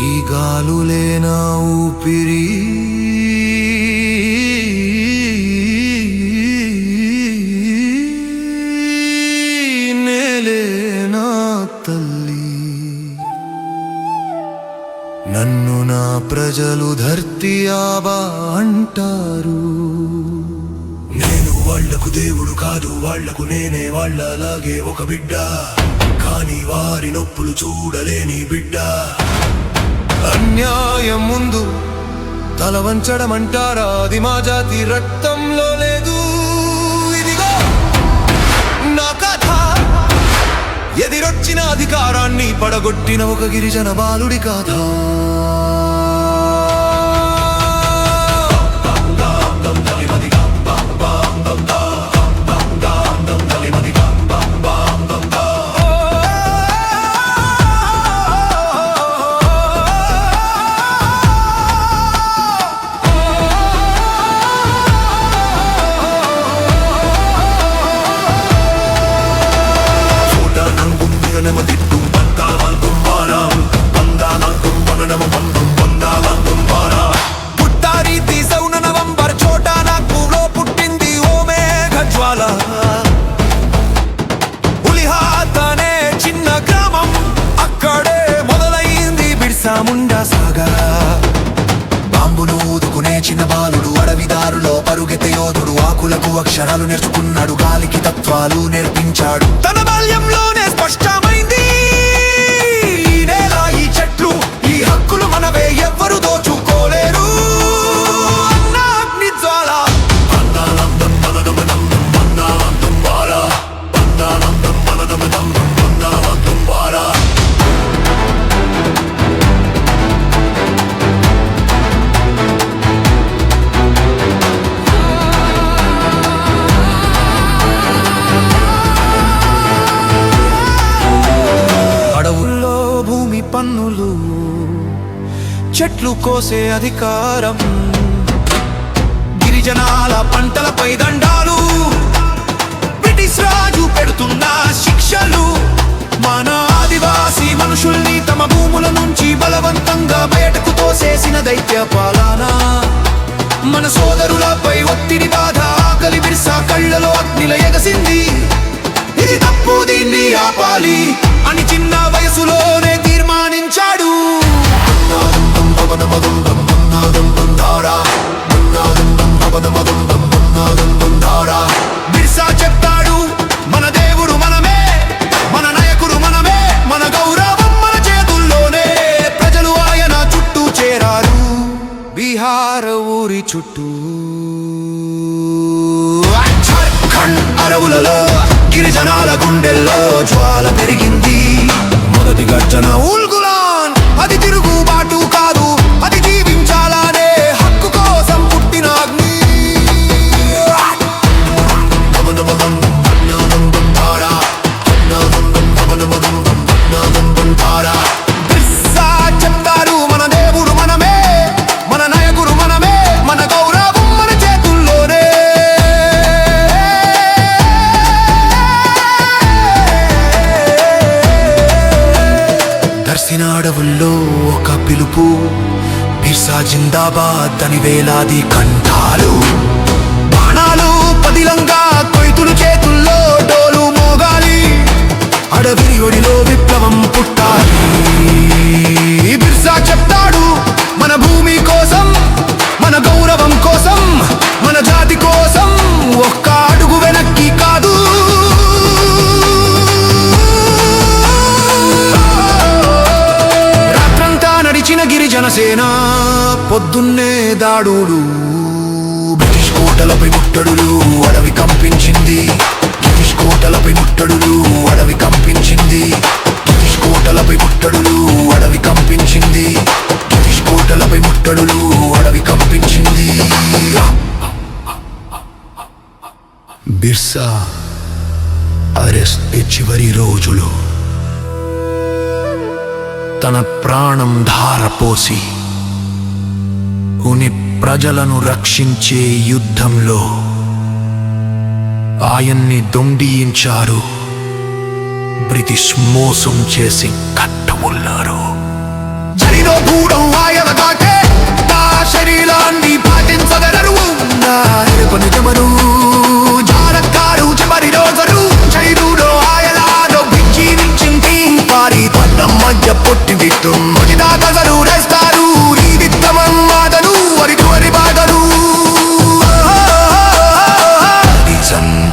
ఈ గాలులే నా ఊపిరి. నేలేనా తల్లి. నన్ను నా ప్రజలు ధర్తి ఆబా అంటారు. నేను వాళ్ళకు దేవుడు కాదు వాళ్ళకు నేనే వాళ్ళలాగే ఒక బిడ్డ. కాని వారి నొప్పులు చూడలేని బిడ్డ. అన్యాయం ముందు తల వంచడం అంటారా అది మా జాతి రక్తంలో లేదు. ఇదిగో నా కథ. ఎదిరొచ్చిన అధికారాన్ని పడగొట్టిన ఒక గిరిజన బాలుడి కథ. ఊదుకునే బాలుడు అడవిదారులో పరుగెత్తే యోధుడు ఆకులకు అక్షరాలు నేర్చుకున్నాడు గాలికి తత్వాలు నేర్పించాడు. తన బాల్యంలో చెట్లు కోసే అధికారం. గిరిజనాల పంటలపై దండాలు. బ్రిటిష్ రాజు పెడుతున్న శిక్షలు. మన ఆదివాసీ మనుషుల్ని తమ భూముల నుంచి బలవంతంగా బయటకు తోసేసిన దైత్య పాలన. మన సోదరులపై ఒత్తిడి బాధ ఆకలి బిర్సా కళ్ళలో అగ్నిల ఎగసింది. ఇది తప్పు దీన్ని ఆపాలి. అని చిన్న వయసులోనే తీర్మానించ బీహార్ ఊరి చుట్టూ. జార్ఖండ్ అడవులలో గిరిజనాల గుండెల్లో జ్వాల పెరిగింది. మొదటి గర్జన ఉల్గులాన్ జిందాబాద్ అని వేలాది కంఠాలు. బాణాలు పదిలంగా కొయ్తులు చేతుల్లో డోలు మోగాలి. అడవి ఒడిలో విప్లవం పుట్టాలి. బిర్సా చెప్తాడు మన భూమి కోసం మన గౌరవం కోసం మన జాతి కోసం ఒక్క అడుగు వెనక్కి కాదు. రాత్రంతా నడిచిన గిరిజన సేనా పొద్దున్నే దాడు బ్రిటిష్ కోటలపై ముట్టడులు అడవి కంపించింది. బ్రిటిష్ కోటలపై ముట్టడులు అడవి కంపించింది. బ్రిటిష్ కోటలపై ముట్టడులు అడవి కంపించింది. బ్రిటిష్ కోటలపై ముట్టడులు అడవి కంపించింది. బిర్సా అరెస్ట్ చివరి రోజులు. తన ప్రాణం ధారపోసి దేవుని ప్రజలను రక్షించే యుద్ధంలో ఆయన్ని దొండియించారు. బ్రిటిష్ మోసం చేసి కట్టమున్నారు చలిలో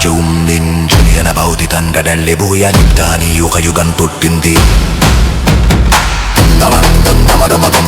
యుగముందిన్ జునియన భౌతి తన్ కడళ్ళి భూయ నిద్దాని యుగ యుగం పుట్టింది తమదం తమదమదం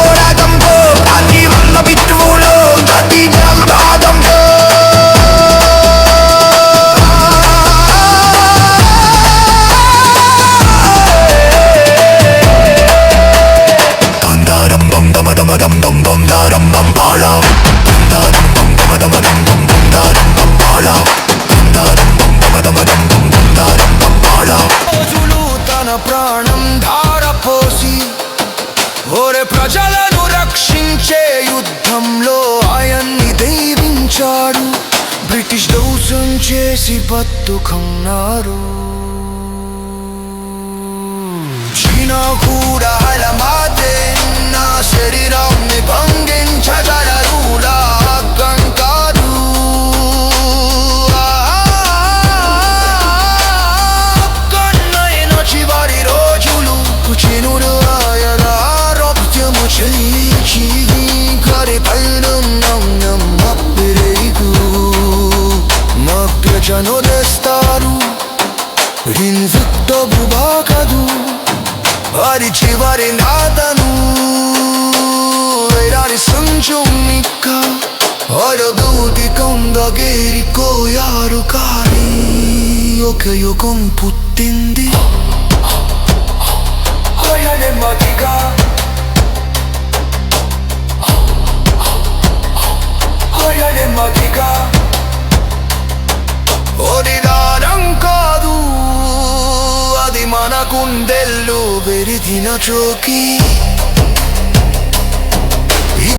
చేసి బతుకున్నారు. చీనా కూడా ఒక యుగం పుట్టింది. నెమ్మదిగా నెమ్మదిగా ఒరిదారం కాదు అది మన గుండెల్లో వెరిదిన చోకీ.